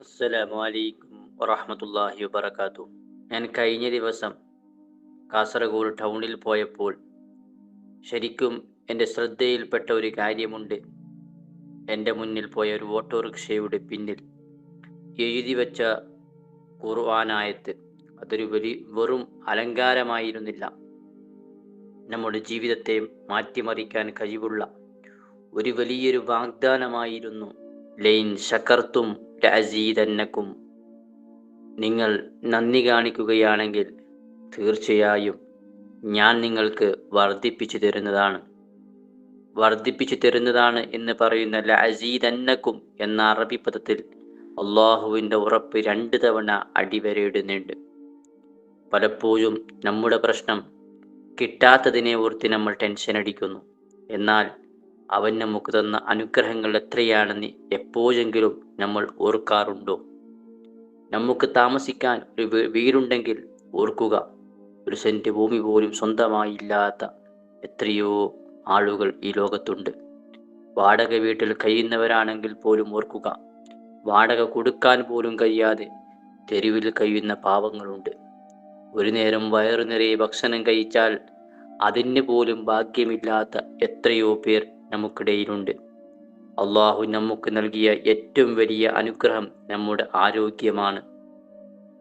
അസ്സലാമു അലൈക്കും വറഹ്മത്തുള്ളാഹി വബറകാതുഹു. ഞാൻ കഴിഞ്ഞ ദിവസം കാസർഗോഡ് ടൗണിൽ പോയപ്പോൾ ശരിക്കും എന്റെ ശ്രദ്ധയിൽപ്പെട്ട ഒരു കാര്യമുണ്ട്. എന്റെ മുന്നിൽ പോയ ഒരു ഓട്ടോറിക്ഷയുടെ പിന്നിൽ എഴുതി വെച്ച ഖുർആനായത്ത്. അതൊരു വലിയ വെറും അലങ്കാരമായിരുന്നില്ല. നമ്മുടെ ജീവിതത്തെ മാറ്റിമറിക്കാൻ കഴിവുള്ള ഒരു വലിയൊരു വാഗ്ദാനമായിരുന്നു ലൈൻ ശകർത്തും ലഅസീദന്നക്കും നിങ്ങൾ നന്ദി കാണിക്കുകയാണെങ്കിൽ തീർച്ചയായും ഞാൻ നിങ്ങൾക്ക് വർദ്ധിപ്പിച്ചു തരുന്നതാണ്. വർദ്ധിപ്പിച്ചു തരുന്നതാണ് എന്ന് പറയുന്ന ലഅസീദന്നക്കും എന്ന അറബി പദത്തിൽ അള്ളാഹുവിന്റെ ഉറപ്പ് രണ്ട് തവണ അടിവരയിടുന്നുണ്ട് പലപ്പോഴും നമ്മുടെ പ്രശ്നം കിട്ടാത്തതിനെ ഓർത്ത് നമ്മൾ ടെൻഷൻ അടിക്കുന്നു. എന്നാൽ അവൻ നമുക്ക് തന്ന അനുഗ്രഹങ്ങൾ എത്രയാണെന്ന് എപ്പോഴെങ്കിലും നമ്മൾ ഓർക്കാറുണ്ടോ? നമുക്ക് താമസിക്കാൻ ഒരു വീടുണ്ടെങ്കിൽ ഓർക്കുക. ഒരു സെന്റ് ഭൂമി പോലും സ്വന്തമായില്ലാത്ത എത്രയോ ആളുകൾ ഈ ലോകത്തുണ്ട്. വാടക വീട്ടിൽ കഴിയുന്നവരാണെങ്കിൽ പോലും ഓർക്കുക. വാടക കൊടുക്കാൻ പോലും കഴിയാതെ തെരുവിൽ കഴിയുന്ന പാവങ്ങളുണ്ട്. ഒരു നേരം വയറു നിറയെ ഭക്ഷണം കഴിച്ചാൽ അതിന് പോലും ഭാഗ്യമില്ലാത്ത എത്രയോ പേർ നമുക്കിടയിലുണ്ട്. അള്ളാഹു നമുക്ക് നൽകിയ ഏറ്റവും വലിയ അനുഗ്രഹം നമ്മുടെ ആരോഗ്യമാണ്.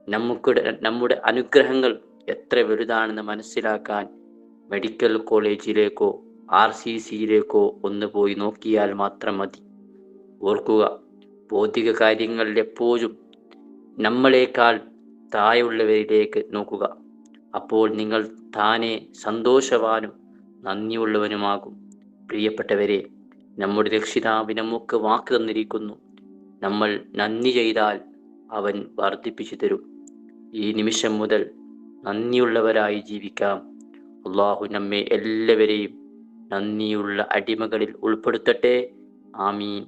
നമുക്ക് നമ്മുടെ അനുഗ്രഹങ്ങൾ എത്ര വലുതാണെന്ന് മനസ്സിലാക്കാൻ മെഡിക്കൽ കോളേജിലേക്കോ ആർ സി സിയിലേക്കോ ഒന്ന് പോയി നോക്കിയാൽ മാത്രം മതി. ഓർക്കുക ഭൗതിക കാര്യങ്ങളിൽ എപ്പോഴും നമ്മളെക്കാൾ താഴെയുള്ളവരിലേക്ക് നോക്കുക. അപ്പോൾ നിങ്ങൾ താനെ സന്തോഷവാനും നന്ദിയുള്ളവനുമാകും. പ്രിയപ്പെട്ടവരെ നമ്മുടെ രക്ഷിതാവ് നമുക്ക് വാക്ക് തന്നിരിക്കുന്നു. നമ്മൾ നന്ദി ചെയ്താൽ അവൻ വർദ്ധിപ്പിച്ചു തരും. ഈ നിമിഷം മുതൽ നന്ദിയുള്ളവരായി ജീവിക്കാം. അള്ളാഹു നമ്മെ എല്ലാവരെയും നന്ദിയുള്ള അടിമകളിൽ ഉൾപ്പെടുത്തട്ടെ. ആമീൻ.